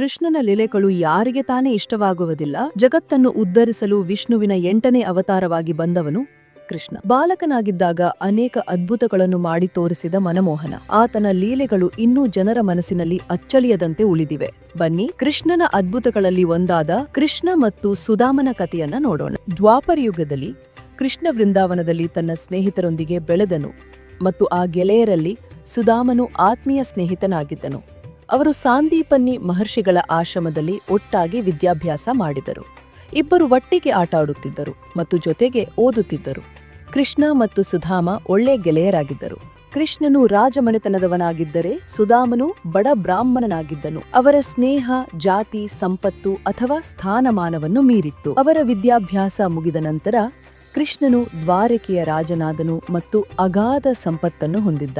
ಕೃಷ್ಣನ ಲೀಲೆಗಳು ಯಾರಿಗೆ ತಾನೇ ಇಷ್ಟವಾಗುವುದಿಲ್ಲ, ಜಗತ್ತನ್ನು ಉದ್ಧರಿಸಲು ವಿಷ್ಣುವಿನ ಎಂಟನೇ ಅವತಾರವಾಗಿ ಬಂದವನು ಕೃಷ್ಣ. ಬಾಲಕನಾಗಿದ್ದಾಗ ಅನೇಕ ಅದ್ಭುತಗಳನ್ನು ಮಾಡಿ ತೋರಿಸಿದ ಮನಮೋಹನ. ಆತನ ಲೀಲೆಗಳು ಇನ್ನೂ ಜನರ ಮನಸ್ಸಿನಲ್ಲಿ ಅಚ್ಚಳಿಯದಂತೆ ಉಳಿದಿವೆ. ಬನ್ನಿ, ಕೃಷ್ಣನ ಅದ್ಭುತಗಳಲ್ಲಿ ಒಂದಾದ ಕೃಷ್ಣ ಮತ್ತು ಸುಧಾಮನ ಕಥೆಯನ್ನ ನೋಡೋಣ. ದ್ವಾಪರ ಯುಗದಲ್ಲಿ ಕೃಷ್ಣ ವೃಂದಾವನದಲ್ಲಿ ತನ್ನ ಸ್ನೇಹಿತರೊಂದಿಗೆ ಬೆಳೆದನು ಮತ್ತು ಆ ಗೆಳೆಯರಲ್ಲಿ ಸುಧಾಮನು ಆತ್ಮೀಯ ಸ್ನೇಹಿತನಾಗಿದ್ದನು. ಅವರು ಸಾಂದೀಪನ್ನಿ ಮಹರ್ಷಿಗಳ ಆಶ್ರಮದಲ್ಲಿ ಒಟ್ಟಾಗಿ ವಿದ್ಯಾಭ್ಯಾಸ ಮಾಡಿದರು. ಇಬ್ಬರು ಒಟ್ಟಿಗೆ ಆಟ ಆಡುತ್ತಿದ್ದರು ಮತ್ತು ಜೊತೆಗೆ ಓದುತ್ತಿದ್ದರು. ಕೃಷ್ಣ ಮತ್ತು ಸುಧಾಮ ಒಳ್ಳೆ ಗೆಳೆಯರಾಗಿದ್ದರು. ಕೃಷ್ಣನು ರಾಜಮನೆತನದವನಾಗಿದ್ದರೆ ಸುಧಾಮನು ಬಡ ಬ್ರಾಹ್ಮಣನಾಗಿದ್ದನು. ಅವರ ಸ್ನೇಹ, ಜಾತಿ, ಸಂಪತ್ತು ಅಥವಾ ಸ್ಥಾನಮಾನವನ್ನು ಮೀರಿತ್ತು. ಅವರ ವಿದ್ಯಾಭ್ಯಾಸ ಮುಗಿದ ನಂತರ ಕೃಷ್ಣನು ದ್ವಾರಕೆಯ ರಾಜನಾದನು ಮತ್ತು ಅಗಾಧ ಸಂಪತ್ತನ್ನು ಹೊಂದಿದ್ದ.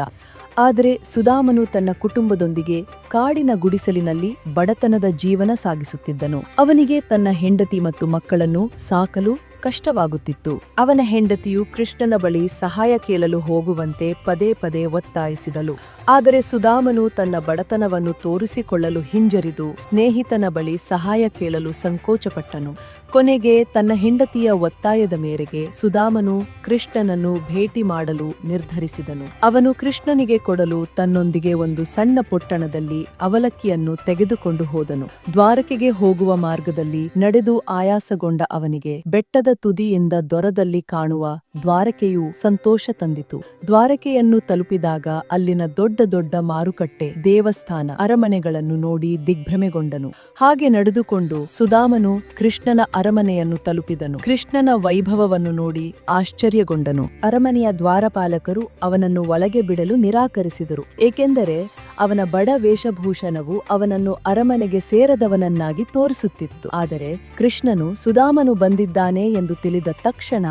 ಆದರೆ ಸುಧಾಮನು ತನ್ನ ಕುಟುಂಬದೊಂದಿಗೆ ಕಾಡಿನ ಗುಡಿಸಲಿನಲ್ಲಿ ಬಡತನದ ಜೀವನ ಸಾಗಿಸುತ್ತಿದ್ದನು. ಅವನಿಗೆ ತನ್ನ ಹೆಂಡತಿ ಮತ್ತು ಮಕ್ಕಳನ್ನು ಸಾಕಲು ಕಷ್ಟವಾಗುತ್ತಿತ್ತು. ಅವನ ಹೆಂಡತಿಯು ಕೃಷ್ಣನ ಬಳಿ ಸಹಾಯ ಕೇಳಲು ಹೋಗುವಂತೆ ಪದೇ ಪದೇ ಒತ್ತಾಯಿಸಿದಳು. ಆದರೆ ಸುಧಾಮನು ತನ್ನ ಬಡತನವನ್ನು ತೋರಿಸಿಕೊಳ್ಳಲು ಹಿಂಜರಿದು ಸ್ನೇಹಿತನ ಬಳಿ ಸಹಾಯ ಕೇಳಲು ಸಂಕೋಚಪಟ್ಟನು. ಕೊನೆಗೆ ತನ್ನ ಹೆಂಡತಿಯ ಒತ್ತಾಯದ ಮೇರೆಗೆ ಸುಧಾಮನು ಕೃಷ್ಣನನ್ನು ಭೇಟಿ ಮಾಡಲು ನಿರ್ಧರಿಸಿದನು. ಅವನು ಕೃಷ್ಣನಿಗೆ ಕೊಡಲು ತನ್ನೊಂದಿಗೆ ಒಂದು ಸಣ್ಣ ಪೊಟ್ಟಣದಲ್ಲಿ ಅವಲಕ್ಕಿಯನ್ನು ತೆಗೆದುಕೊಂಡು ಹೋದನು. ದ್ವಾರಕೆಗೆ ಹೋಗುವ ಮಾರ್ಗದಲ್ಲಿ ನಡೆದು ಆಯಾಸಗೊಂಡ ಅವನಿಗೆ ಬೆಟ್ಟದ ತುದಿಯಿಂದ ದೊರದಲ್ಲಿ ಕಾಣುವ ದ್ವಾರಕೆಯು ಸಂತೋಷ ತಂದಿತು. ದ್ವಾರಕೆಯನ್ನು ತಲುಪಿದಾಗ ಅಲ್ಲಿನ ದೊಡ್ಡ ದೊಡ್ಡ ಮಾರುಕಟ್ಟೆ, ದೇವಸ್ಥಾನ, ಅರಮನೆಗಳನ್ನು ನೋಡಿ ದಿಗ್ಭ್ರಮೆಗೊಂಡನು. ಹಾಗೆ ನಡೆದುಕೊಂಡು ಸುಧಾಮನು ಕೃಷ್ಣನ ಅರಮನೆಯನ್ನು ತಲುಪಿದನು. ಕೃಷ್ಣನ ವೈಭವವನ್ನು ನೋಡಿ ಆಶ್ಚರ್ಯಗೊಂಡನು. ಅರಮನೆಯ ದ್ವಾರಪಾಲಕರು ಅವನನ್ನು ಒಳಗೆ ಬಿಡಲು ನಿರಾಕರಿಸಿದರು. ಏಕೆಂದರೆ ಅವನ ಬಡ ವೇಷಭೂಷಣವು ಅವನನ್ನು ಅರಮನೆಗೆ ಸೇರದವನನ್ನಾಗಿ ತೋರಿಸುತ್ತಿತ್ತು. ಆದರೆ ಕೃಷ್ಣನು ಸುಧಾಮನು ಬಂದಿದ್ದಾನೆ ಎಂದು ತಿಳಿದ ತಕ್ಷಣ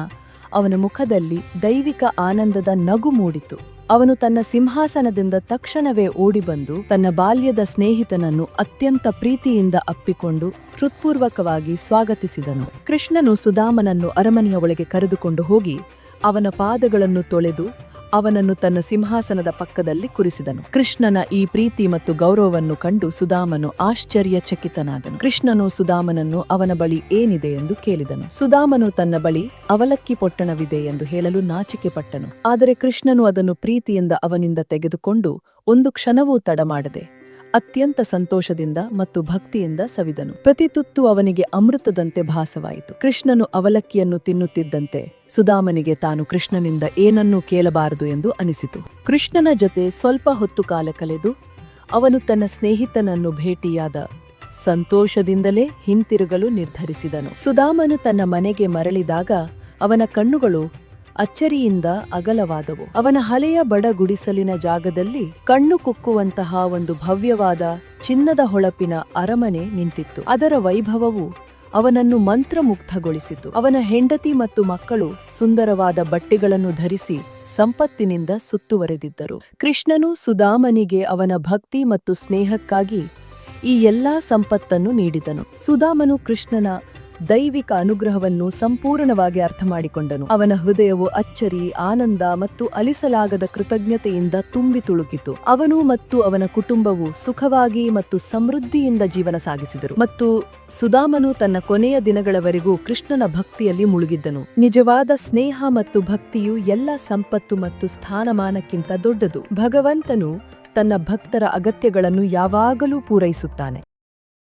ಅವನ ಮುಖದಲ್ಲಿ ದೈವಿಕ ಆನಂದದ ನಗು ಮೂಡಿತು. ಅವನು ತನ್ನ ಸಿಂಹಾಸನದಿಂದ ತಕ್ಷಣವೇ ಓಡಿಬಂದು ತನ್ನ ಬಾಲ್ಯದ ಸ್ನೇಹಿತನನ್ನು ಅತ್ಯಂತ ಪ್ರೀತಿಯಿಂದ ಅಪ್ಪಿಕೊಂಡು ಹೃತ್ಪೂರ್ವಕವಾಗಿ ಸ್ವಾಗತಿಸಿದನು. ಕೃಷ್ಣನು ಸುಧಾಮನನ್ನು ಅರಮನೆಯ ಒಳಗೆ ಕರೆದುಕೊಂಡು ಹೋಗಿ ಅವನ ಪಾದಗಳನ್ನು ತೊಳೆದು ಅವನನ್ನು ತನ್ನ ಸಿಂಹಾಸನದ ಪಕ್ಕದಲ್ಲಿ ಕುರಿಸಿದನು. ಕೃಷ್ಣನ ಈ ಪ್ರೀತಿ ಮತ್ತು ಗೌರವವನ್ನು ಕಂಡು ಸುಧಾಮನು ಆಶ್ಚರ್ಯಚಕಿತನಾದನು. ಕೃಷ್ಣನು ಸುಧಾಮನನ್ನು ಅವನ ಬಳಿ ಏನಿದೆ ಎಂದು ಕೇಳಿದನು. ಸುಧಾಮನು ತನ್ನ ಬಳಿ ಅವಲಕ್ಕಿ ಪೊಟ್ಟಣವಿದೆ ಎಂದು ಹೇಳಲು ನಾಚಿಕೆ ಪಟ್ಟನು. ಆದರೆ ಕೃಷ್ಣನು ಅದನ್ನು ಪ್ರೀತಿಯಿಂದ ಅವನಿಂದ ತೆಗೆದುಕೊಂಡು ಒಂದು ಕ್ಷಣವೂ ತಡ ಮಾಡದೆ ಅತ್ಯಂತ ಸಂತೋಷದಿಂದ ಮತ್ತು ಭಕ್ತಿಯಿಂದ ಸವಿದನು. ಪ್ರತಿ ತುತ್ತು ಅವನಿಗೆ ಅಮೃತದಂತೆ ಭಾಸವಾಯಿತು. ಕೃಷ್ಣನು ಅವಲಕ್ಕಿಯನ್ನು ತಿನ್ನುತ್ತಿದ್ದಂತೆ ಸುಧಾಮನಿಗೆ ತಾನು ಕೃಷ್ಣನಿಂದ ಏನನ್ನೂ ಕೇಳಬಾರದು ಎಂದು ಅನಿಸಿತು. ಕೃಷ್ಣನ ಜೊತೆ ಸ್ವಲ್ಪ ಹೊತ್ತು ಕಾಲ ಕಳೆದು ಅವನು ತನ್ನ ಸ್ನೇಹಿತನನ್ನು ಭೇಟಿಯಾದ ಸಂತೋಷದಿಂದಲೇ ಹಿಂತಿರುಗಲು ನಿರ್ಧರಿಸಿದನು. ಸುಧಾಮನು ತನ್ನ ಮನೆಗೆ ಮರಳಿದಾಗ ಅವನ ಕಣ್ಣುಗಳು ಅಚ್ಚರಿಯಿಂದ ಅಗಲವಾದವು. ಅವನ ಹಳೆಯ ಬಡ ಗುಡಿಸಲಿನ ಜಾಗದಲ್ಲಿ ಕಣ್ಣು ಕುಕ್ಕುವಂತಹ ಒಂದು ಭವ್ಯವಾದ ಚಿನ್ನದ ಹೊಳಪಿನ ಅರಮನೆ ನಿಂತಿತ್ತು. ಅದರ ವೈಭವವು ಅವನನ್ನು ಮಂತ್ರಮುಗ್ಧಗೊಳಿಸಿತು. ಅವನ ಹೆಂಡತಿ ಮತ್ತು ಮಕ್ಕಳು ಸುಂದರವಾದ ಬಟ್ಟೆಗಳನ್ನು ಧರಿಸಿ ಸಂಪತ್ತಿನಿಂದ ಸುತ್ತುವರೆದಿದ್ದರು. ಕೃಷ್ಣನು ಸುಧಾಮನಿಗೆ ಅವನ ಭಕ್ತಿ ಮತ್ತು ಸ್ನೇಹಕ್ಕಾಗಿ ಈ ಎಲ್ಲಾ ಸಂಪತ್ತನ್ನು ನೀಡಿದನು. ಸುಧಾಮನು ಕೃಷ್ಣನ ದೈವಿಕ ಅನುಗ್ರಹವನ್ನು ಸಂಪೂರ್ಣವಾಗಿ ಅರ್ಥ ಮಾಡಿಕೊಂಡನು ಅವನ ಹೃದಯವು ಅಚ್ಚರಿ, ಆನಂದ ಮತ್ತು ಅಲಿಸಲಾಗದ ಕೃತಜ್ಞತೆಯಿಂದ ತುಂಬಿ ತುಳುಕಿತು. ಅವನು ಮತ್ತು ಅವನ ಕುಟುಂಬವು ಸುಖವಾಗಿ ಮತ್ತು ಸಮೃದ್ಧಿಯಿಂದ ಜೀವನ ಸಾಗಿಸಿದರು. ಮತ್ತು ಸುಧಾಮನು ತನ್ನ ಕೊನೆಯ ದಿನಗಳವರೆಗೂ ಕೃಷ್ಣನ ಭಕ್ತಿಯಲ್ಲಿ ಮುಳುಗಿದ್ದನು. ನಿಜವಾದ ಸ್ನೇಹ ಮತ್ತು ಭಕ್ತಿಯು ಎಲ್ಲ ಸಂಪತ್ತು ಮತ್ತು ಸ್ಥಾನಮಾನಕ್ಕಿಂತ ದೊಡ್ಡದು. ಭಗವಂತನು ತನ್ನ ಭಕ್ತರ ಅಗತ್ಯಗಳನ್ನು ಯಾವಾಗಲೂ ಪೂರೈಸುತ್ತಾನೆ.